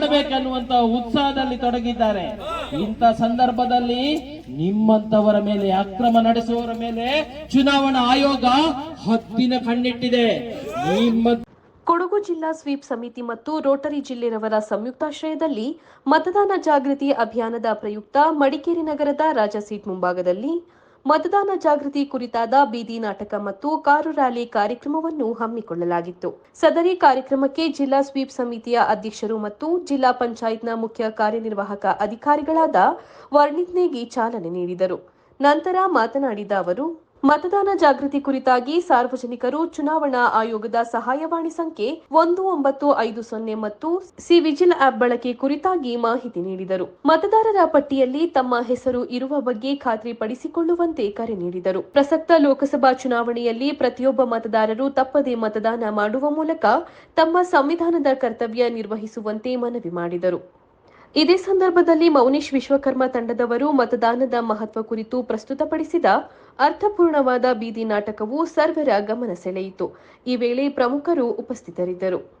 ಮಾಡಬೇಕನ್ನುವಂತ ಉತ್ಸಾಹದಲ್ಲಿ ತೊಡಗಿದ್ದಾರೆ. ಇಂಥ ಸಂದರ್ಭದಲ್ಲಿ ನಿಮ್ಮಂತವರ ಮೇಲೆ ಅಕ್ರಮ ನಡೆಸುವವರ ಮೇಲೆ ಚುನಾವಣಾ ಆಯೋಗ ಹತ್ತಿನ ಕಣ್ಣಿಟ್ಟಿದೆ. ನಿಮ್ಮ ಕೊಡಗು ಜಿಲ್ಲಾ ಸ್ವೀಪ್ ಸಮಿತಿ ಮತ್ತು ರೋಟರಿ ಜಿಲ್ಲೆರವರ ಸಂಯುಕ್ತಾಶ್ರಯದಲ್ಲಿ ಮತದಾನ ಜಾಗೃತಿ ಅಭಿಯಾನದ ಪ್ರಯುಕ್ತ ಮಡಿಕೇರಿ ನಗರದ ರಾಜ ಸೀಟ್ ಮುಂಭಾಗದಲ್ಲಿ ಮತದಾನ ಜಾಗೃತಿ ಕುರಿತಾದ ಬೀದಿ ನಾಟಕ ಮತ್ತು ಕಾರು ರ್ಯಾಲಿ ಕಾರ್ಯಕ್ರಮವನ್ನು ಹಮ್ಮಿಕೊಳ್ಳಲಾಗಿತ್ತು. ಸದರಿ ಕಾರ್ಯಕ್ರಮಕ್ಕೆ ಜಿಲ್ಲಾ ಸ್ವೀಪ್ ಸಮಿತಿಯ ಅಧ್ಯಕ್ಷರು ಮತ್ತು ಜಿಲ್ಲಾ ಪಂಚಾಯತ್ನ ಮುಖ್ಯ ಕಾರ್ಯನಿರ್ವಾಹಕ ಅಧಿಕಾರಿಗಳಾದ ವರ್ಣಿತ್ ನೇಗಿ ಚಾಲನೆ ನೀಡಿದರು. ನಂತರ ಮಾತನಾಡಿದ ಅವರು ಮತದಾನ ಜಾಗೃತಿ ಕುರಿತಾಗಿ ಸಾರ್ವಜನಿಕರು ಚುನಾವಣಾ ಆಯೋಗದ ಸಹಾಯವಾಣಿ ಸಂಖ್ಯೆ ಒಂದು, ಒಂಬತ್ತು, ಐದು, ಸೊನ್ನೆ ಮತ್ತು ಸಿ ವಿಜಿಲ್ ಆಪ್ ಬಳಕೆ ಕುರಿತಾಗಿ ಮಾಹಿತಿ ನೀಡಿದರು. ಮತದಾರರ ಪಟ್ಟಿಯಲ್ಲಿ ತಮ್ಮ ಹೆಸರು ಇರುವ ಬಗ್ಗೆ ಖಾತ್ರಿಪಡಿಸಿಕೊಳ್ಳುವಂತೆ ಕರೆ ನೀಡಿದರು. ಪ್ರಸಕ್ತ ಲೋಕಸಭಾ ಚುನಾವಣೆಯಲ್ಲಿ ಪ್ರತಿಯೊಬ್ಬ ಮತದಾರರು ತಪ್ಪದೆ ಮತದಾನ ಮಾಡುವ ಮೂಲಕ ತಮ್ಮ ಸಂವಿಧಾನದ ಕರ್ತವ್ಯ ನಿರ್ವಹಿಸುವಂತೆ ಮನವಿ ಮಾಡಿದರು. ಇದೇ ಸಂದರ್ಭದಲ್ಲಿ ಮೌನೇಶ್ ವಿಶ್ವಕರ್ಮ ತಂಡದವರು ಮತದಾನದ ಮಹತ್ವ ಕುರಿತು ಪ್ರಸ್ತುತಪಡಿಸಿದ ಅರ್ಥಪೂರ್ಣವಾದ ಬೀದಿ ನಾಟಕವು ಸರ್ವರ ಗಮನ ಸೆಳೆಯಿತು. ಈ ವೇಳೆ ಪ್ರಮುಖರು ಉಪಸ್ಥಿತರಿದ್ದರು.